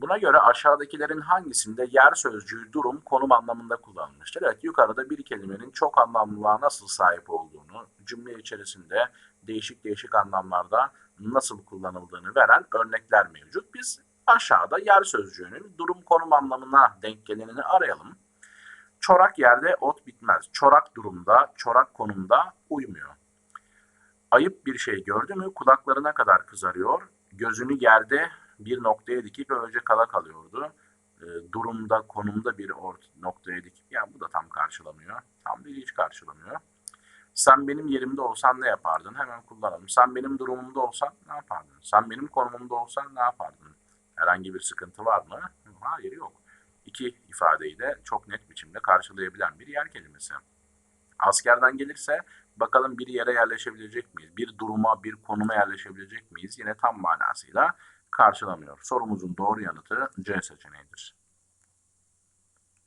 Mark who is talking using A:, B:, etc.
A: Buna göre aşağıdakilerin hangisinde yer sözcüğü durum, konum anlamında kullanılmıştır? Evet yukarıda bir kelimenin çok anlamlılığa nasıl sahip olduğunu, cümle içerisinde değişik değişik anlamlarda nasıl kullanıldığını veren örnekler mevcut. Biz aşağıda yer sözcüğünün durum konum anlamına denk gelenini arayalım. Çorak yerde ot bitmez. Çorak durumda, çorak konumda uymuyor. Ayıp bir şey gördü mü kulaklarına kadar kızarıyor. Gözünü yerde bir noktaya dikip öylece kala kalıyordu. E, durumda, konumda bir ort noktaya dikip, ya bu da tam karşılamıyor. Tam değil hiç karşılamıyor. Sen benim yerimde olsan ne yapardın? Hemen kullanalım. Sen benim durumumda olsan ne yapardın? Sen benim konumumda olsan ne yapardın? Herhangi bir sıkıntı var mı? Hayır yok. İki ifadeyi de çok net biçimde karşılayabilen bir yer kelimesi. Askerden gelirse bakalım bir yere yerleşebilecek miyiz? Bir duruma, bir konuma yerleşebilecek miyiz? Yine tam manasıyla karşılamıyor. Sorumuzun doğru yanıtı C seçeneğidir.